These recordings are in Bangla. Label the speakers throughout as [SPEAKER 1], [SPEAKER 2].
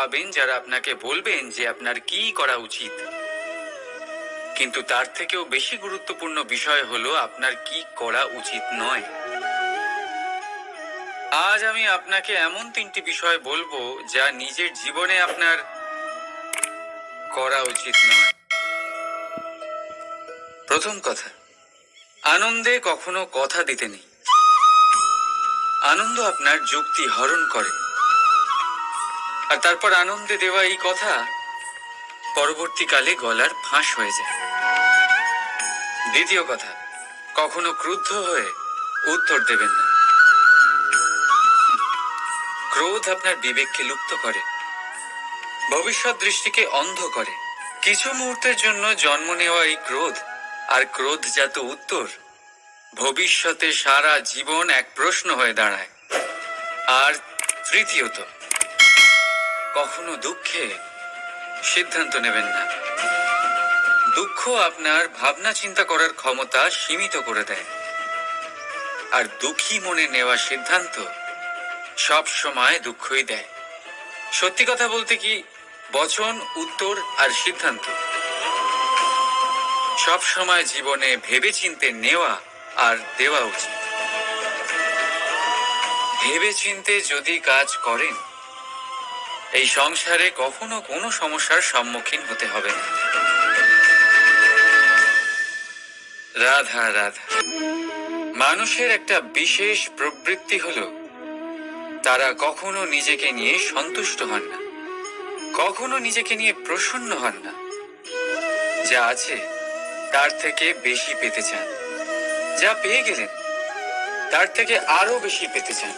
[SPEAKER 1] পাবেন যারা আপনাকে বলবেন যে আপনার কি করা উচিত। কিন্তু তার থেকেও বেশি গুরুত্বপূর্ণ বিষয় হলো আপনার কি করা উচিত নয়। আজ আমি আপনাকে এমন তিনটি বিষয় বলব যা নিজের জীবনে আপনার করা উচিত নয়। প্রথম কথা, আনন্দে কখনো কথা দিতে নেই। আনন্দ আপনার যুক্তি হরণ করে। আর তারপর আনন্দে দেওয়া এই কথা পরবর্তীকালে গলার ফাঁস হয়ে যায়। দ্বিতীয় কথা, কখনো ক্রুদ্ধ হয়ে উত্তর দেবেন না। ক্রোধ আপনার বিবেককে লুপ্ত করে, ভবিষ্যৎ দৃষ্টিকে অন্ধ করে। কিছু মুহূর্তের জন্য জন্ম নেওয়া এই ক্রোধ, আর ক্রোধজাত উত্তর ভবিষ্যতে সারা জীবন এক প্রশ্ন হয়ে দাঁড়ায়। আর তৃতীয়ত কখনো দুঃখে সিদ্ধান্ত নেবেন না। দুঃখ আপনার ভাবনা চিন্তা করার ক্ষমতা সীমিত করে দেয়। আর দুঃখী মনে নেওয়া সিদ্ধান্ত সব সময় দুঃখই দেয়। সত্যি কথা বলতে কি, বচন, উত্তর আর সিদ্ধান্ত সব সময় জীবনে ভেবে চিনতে নেওয়া আর দেওয়া উচিত। ভেবে চিনতে যদি কাজ করেন এই সংসারে কখনো কোনো সমস্যার সম্মুখীন হতে হবে না। রাধা রাধা। মানুষের একটা বিশেষ প্রবৃত্তি হলো, তারা কখনো নিজেকে নিয়ে সন্তুষ্ট হন না। কখনো নিজেকে নিয়ে প্রসন্ন হন না। যা আছে, তার থেকে বেশি পেতে চান। যা পেয়ে গেলেন, তার থেকে আরও বেশি পেতে চান।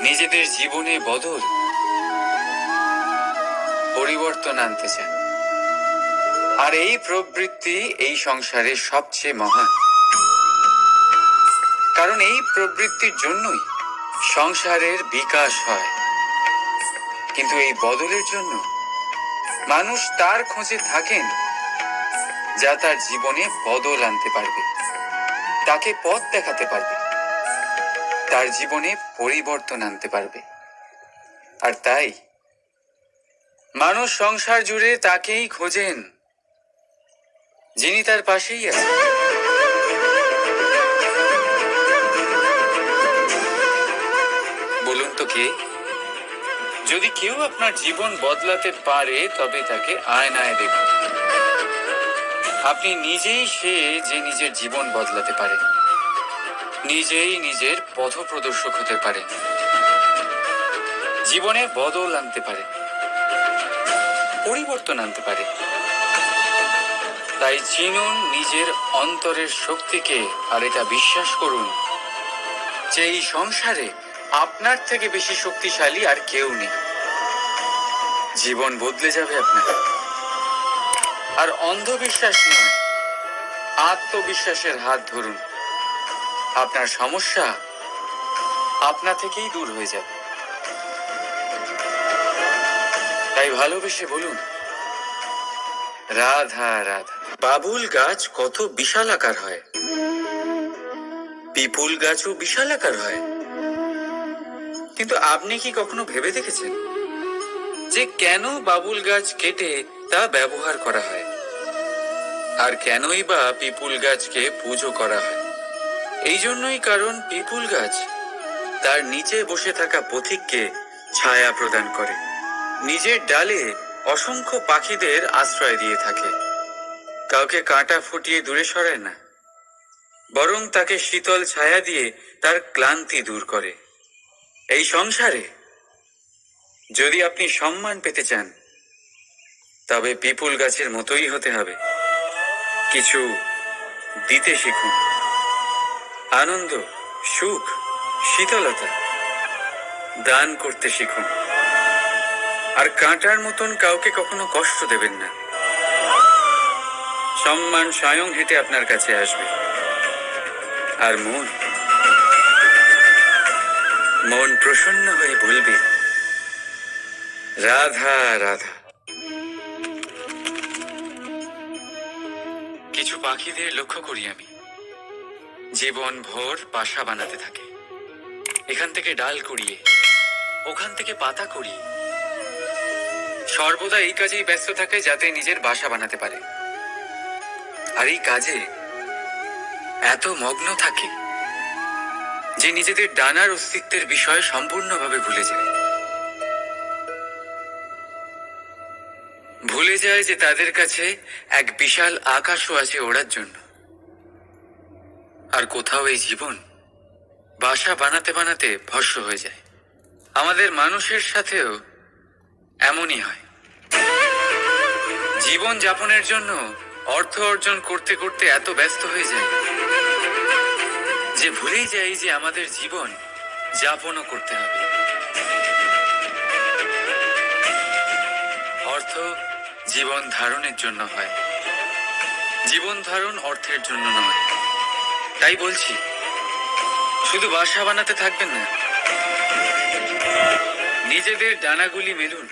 [SPEAKER 1] নিজেদের জীবনে বদল পরিবর্তন আনতে চান আর এই প্রবৃত্তি এই সংসারের সবচেয়ে মহান। কারণ এই প্রবৃত্তির জন্যই সংসারের বিকাশ হয়। কিন্তু এই বদলের জন্য মানুষ তার খোঁজে থাকেন যা তার জীবনে বদল আনতে পারবে। তাকে পথ দেখাতে পারবে। তার জীবনে পরিবর্তন আনতে পারবে। আর তাই মানুষ সংসার জুড়ে তাকেই খোঁজেন, যিনি তার পাশেই আছেন। বলুন তো কে? যদি কেউ আপনার জীবন বদলাতে পারে, তবে তাকে আয়নায় দেখুন। আপনি নিজেই সে যে নিজের জীবন বদলাতে পারে। নিজেই নিজের পথ প্রদর্শক হতে পারে। জীবনে বদল আনতে পারে। পরিবর্তন আনতে পারে। তাই চিনুন নিজের অন্তরের শক্তিকে আর এটা বিশ্বাস করুন যে এই সংসারে আপনার থেকে বেশি শক্তিশালী আর কেউ নেই। জীবন বদলে যাবে আপনার। আর অন্ধবিশ্বাস নয়, আত্মবিশ্বাসের হাত ধরুন। আপনার সমস্যা আপনা থেকেই দূর হয়ে যাবে। তাই ভালোবেসে বলুন। রাধা রাধা। বাবুল গাছ কত বিশাল আকার হয়। পিপুল গাছও বিশাল আকার হয়। কিন্তু আপনি কি কখনো ভেবে দেখেছেন যে কেন বাবুল গাছ কেটে তা ব্যবহার করা হয়? আর কেনই বা পিপুল গাছকে পুজো করা হয়? এই জন্যই কারণ পিপুল গাছ তার নিচে বসে থাকা পথিককে ছায়া প্রদান করে। নিজের ডালে অসংখ্য পাখিদের আশ্রয় দিয়ে থাকে। কাউকে কাঁটা ফুটিয়ে দূরে সরায় না। বরং তাকে শীতল ছায়া দিয়ে তার ক্লান্তি দূর করে। এই সংসারে যদি আপনি সম্মান পেতে চান, তবে পিপুল গাছের মতোই হতে হবে। কিছু দিতে শিখুন। আনন্দ, সুখ, শীতলতা দান করতে শিখুন। আর কাঁটার মতন কাউকে কখনো কষ্ট দেবেন না। সম্মান স্বয়ং হেঁটে আপনার কাছে আসবে। আর মন মন প্রসন্ন হয়ে বলবে, রাধা রাধা। কিছু পাখিদের লক্ষ্য করি আমি। জীবন ভোর বাসা বানাতে থাকে। এখান থেকে ডাল কুড়িয়ে, ওখান থেকে পাতা কুড়িয়ে সর্বদা এই কাজেই ব্যস্ত থাকে যাতে নিজের বাসা বানাতে পারে। আর এই কাজে এত মগ্ন থাকে যে নিজেদের ডানার অস্তিত্বের বিষয়ে সম্পূর্ণভাবে ভুলে যায়। ভুলে যায় যে তাদের কাছে এক বিশাল আকাশও আছে ওড়ার জন্য। আর কোথাও এই জীবন বাসা বানাতে বানাতে ভস্য হয়ে যায়। আমাদের মানুষের সাথেও এমনই হয়। জীবন যাপনের জন্য অর্থ অর্জন করতে করতে এত ব্যস্ত হয়ে যায় যে ভুলেই যাই যে আমাদের জীবন যাপনও করতে হবে। অর্থ জীবন ধারণের জন্য হয়। জীবন ধারণ অর্থের জন্য নয়। তাই বলছি, শুধু বাসা বানাতে থাকবেন না, নিজেদের ডানাগুলি মেলুন।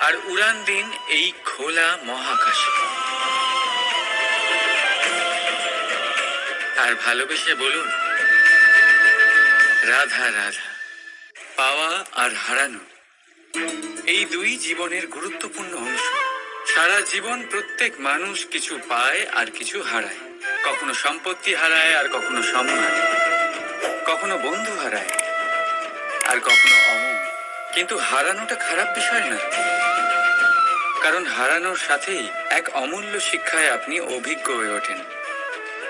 [SPEAKER 1] আর উড়ান দিন এই খোলা মহাকাশে। আর ভালোবেসে বলুন, রাধা রাধা, পাওয়া আর হারানো, এই দুই জীবনের গুরুত্বপূর্ণ অংশ। সারা জীবন প্রত্যেক মানুষ কিছু পায় আর কিছু হারায়। কখনো সম্পত্তি হারায় আর কখনো সম্মান। কখনো বন্ধু হারায় আর কখনো অমন কিন্তু হারানোটা খারাপ বিষয় না। কারণ হারানোর সাথেই এক অমূল্য শিক্ষায় আপনি অভিজ্ঞ হয়ে ওঠেন।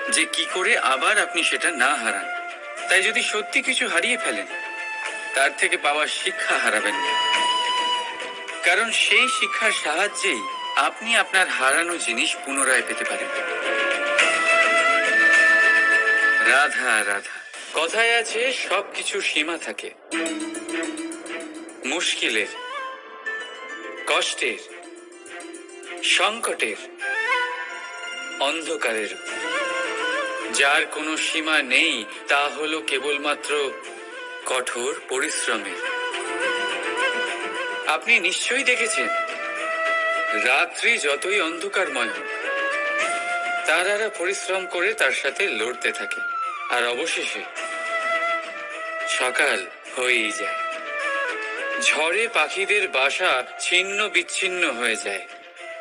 [SPEAKER 1] যে কি করে আবার আপনি সেটা না হারান। তাই যদি সত্যি কিছু হারিয়ে ফেলেন, তার থেকে পাওয়া শিক্ষা হারাবেন না। কারণ সেই শিক্ষার সাহায্যেই আপনি আপনার হারানো জিনিস পুনরায় পেতে পারেন। রাধা রাধা, কথায় আছে সব কিছু সীমা থাকে। মুশকিলের, কষ্টের, সংকটের, অন্ধকারের। যার কোনো সীমা নেই, তা হলো কেবলমাত্র কঠোর পরিশ্রমের। আপনি নিশ্চয়ই দেখেছেন, রাত্রি যতই অন্ধকারময় তারারা পরিশ্রম করে তার সাথে লড়তে থাকে, আর অবশেষে সকাল হয়েই যায়। ঝড়ে পাখিদের বাসা ছিন্ন বিচ্ছিন্ন হয়ে যায়।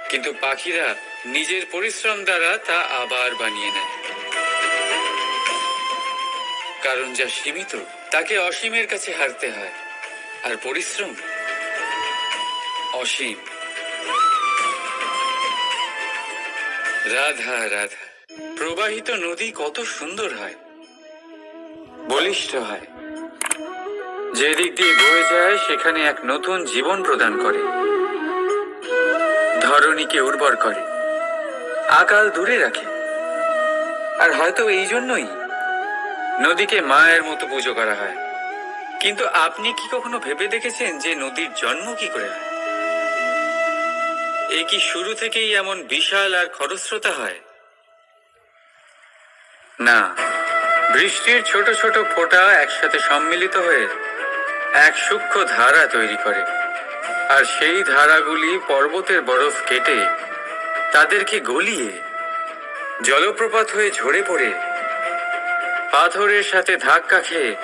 [SPEAKER 1] কিন্তু পাখিরা নিজের পরিশ্রম দ্বারা তা আবার বানিয়ে নেয়। কারণ যা সীমিত, তাকে অসীমের কাছে হারতে হয়। আর পরিশ্রম অসীম। রাধা রাধা, প্রবাহিত নদী কত সুন্দর হয়, বলিষ্ঠ হয়। যেদিক দিয়ে বয়ে যায়, সেখানে এক নতুন জীবন প্রদান করে। ধরণীকে উর্বর করে। আকাল দূরে রাখে। আর হয়তো এই জন্যই নদীকে মায়ের মতো পুজো করা হয়। কিন্তু আপনি কি কখনো ভেবে দেখেছেন যে নদীর জন্ম কি করে হয়? এ কি শুরু থেকেই এমন বিশাল আর খরস্রোতা হয়? না। বৃষ্টির ছোট ছোট ফোঁটা একসাথে সম্মিলিত হয়ে এক সূক্ষ্ম ধারা তৈরি করে। আর সেই ধারাগুলি পর্বতের বরফ কেটে তাদেরকে গলিয়ে জলপ্রপাত হয়ে ঝরে পড়ে পাথরের সাথে ধাক্কা খেয়ে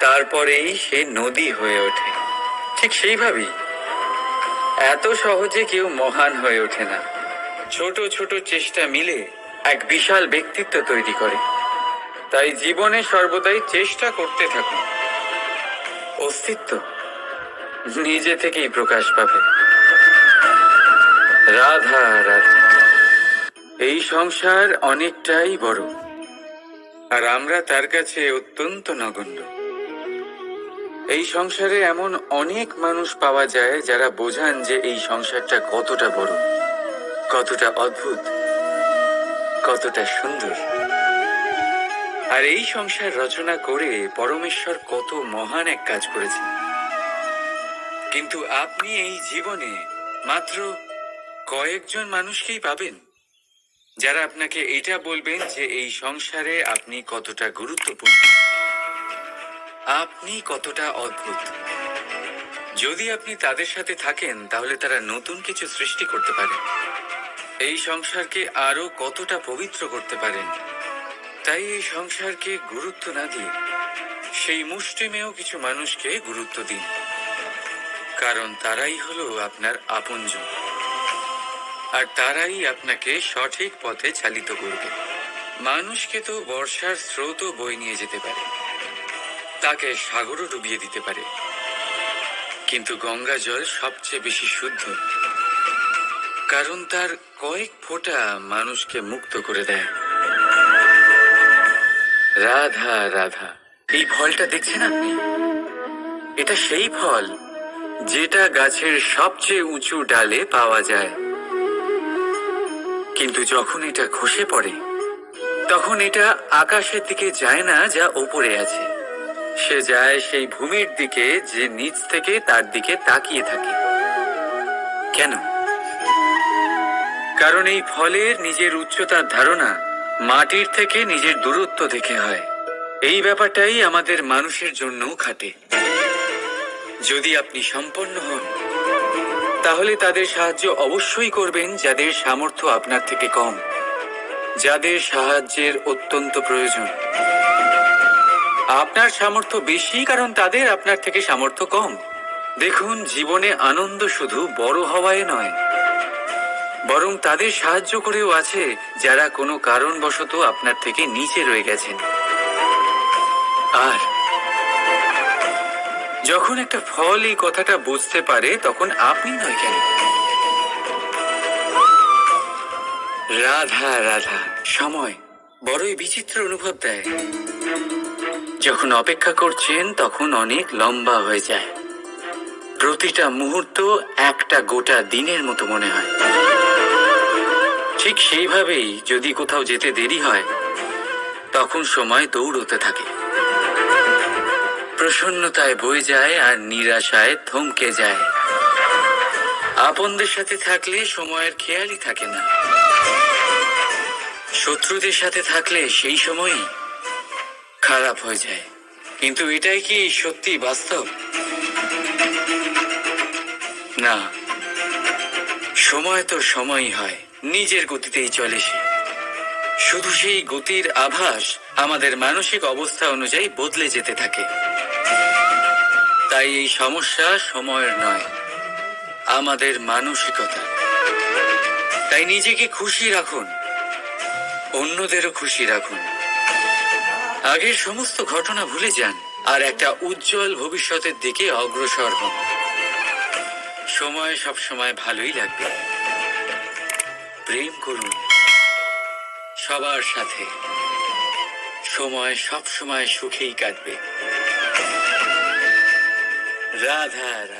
[SPEAKER 1] তারপরেই সে নদী হয়ে ওঠে। ঠিক সেইভাবেই এত সহজে কেউ মহান হয়ে ওঠে না। ছোট ছোট চেষ্টা মিলে এক বিশাল ব্যক্তিত্ব তৈরি করে। তাই জীবনে সর্বদাই চেষ্টা করতে থাকুন। অস্তিত্ব নিজে থেকেই প্রকাশ পাবে। রাধা রাধা। এই সংসার অনেকটাই বড়, আর আমরা তার কাছে অত্যন্ত নগণ্য। এই সংসারে এমন অনেক মানুষ পাওয়া যায় যারা বোঝান যে এই সংসারটা কতটা বড়, কতটা অদ্ভুত, কতটা সুন্দর। আর এই সংসার রচনা করে পরমেশ্বর কত মহান এক কাজ করেছেন। কিন্তু আপনি এই জীবনে মাত্র কয়েকজন মানুষকেই পাবেন, যারা আপনাকে এটা বলবেন যে এই সংসারে আপনি কতটা গুরুত্বপূর্ণ। আপনি কতটা অদ্ভুত। যদি আপনি তাদের সাথে থাকেন, তাহলে তারা নতুন কিছু সৃষ্টি করতে পারে। এই সংসারকে আরও কতটা পবিত্র করতে পারেন। তাই এই সংসারকে গুরুত্ব না দিয়ে সেই মুষ্টিমেয় কিছু মানুষকে গুরুত্ব দিন। কারণ তারাই হলো আপনার আপনজন। আর তারাই আপনাকে সঠিক পথে চালিত করবে। মানুষকে তো বর্ষার স্রোতও বই নিয়ে যেতে পারে। তাকে সাগরও ডুবিয়ে দিতে পারে। কিন্তু গঙ্গা জল সবচেয়ে বেশি শুদ্ধ। কারণ তার কয়েক ফোঁটা মানুষকে মুক্ত করে দেয়। রাধা রাধা। এই ফলটা দেখছেন আপনি? এটা সেই ফল যেটা গাছের সবচেয়ে উঁচু ডালে পাওয়া যায়। কিন্তু যখন এটা খসে পড়ে, তখন এটা আকাশের দিকে যায় না, যা ওপরে আছে। সে যায় সেই ভূমির দিকে, যে নিচ থেকে তার দিকে তাকিয়ে থাকে। কেন? কারণ এই ফলের নিজের উচ্চতার ধারণা মাটির থেকে নিজের দূরত্ব দেখে হয়। এই ব্যাপারটাই আমাদের মানুষের জন্য খাটে। যদি আপনি সম্পন্ন হন, তাহলে তাদের সাহায্য অবশ্যই করবেন যাদের সামর্থ্য আপনার থেকে কম, যাদের সাহায্যের অত্যন্ত প্রয়োজন। আপনার সামর্থ্য বেশি কারণ তাদের আপনার থেকে সামর্থ্য কম। দেখুন, জীবনে আনন্দ শুধু বড় হওয়ায় নয় বরং তাদের সাহায্য করেও আছে যারা কোনো কারণবশত আপনার থেকে নিচে রয়ে গেছেন। আর যখন একটা ফল এই কথাটা বুঝতে পারে, তখন আপনি নয় কেন? রাধা রাধা, সময় বড়ই বিচিত্র অনুভব দেয়। যখন অপেক্ষা করছেন, তখন অনেক লম্বা হয়ে যায়। প্রতিটা মুহূর্ত একটা গোটা দিনের মতো মনে হয়। ঠিক সেইভাবেই যদি কোথাও যেতে দেরি হয়, তখন সময় দৌড়তে থাকে। প্রসন্নতায় বয়ে যায় আর নিরাশায় থমকে যায়। আপনদের সাথে থাকলে সময়ের খেয়ালই থাকে না। শত্রুদের সাথে থাকলে সেই সময়ই খারাপ হয়ে যায়। কিন্তু এটাই কি সত্যি বাস্তব? না, সময় তো সময়ই হয়, নিজের গতিতেই চলে সে। শুধু সেই গতির আভাস আমাদের মানসিক অবস্থা অনুযায়ী বদলে যেতে থাকে। তাই এই সমস্যা সময়ের নয়, আমাদের মানসিকতা। তাই নিজেকে খুশি রাখুন, অন্যদেরও খুশি রাখুন। আগের সমস্ত ঘটনা ভুলে যান, আর একটা উজ্জ্বল ভবিষ্যতের দিকে অগ্রসর হন। সময় সব সময় ভালোই লাগবে। প্রেম করুন। সবার সাথে। সময় সব সময় সুখেই কাটবে। রাধা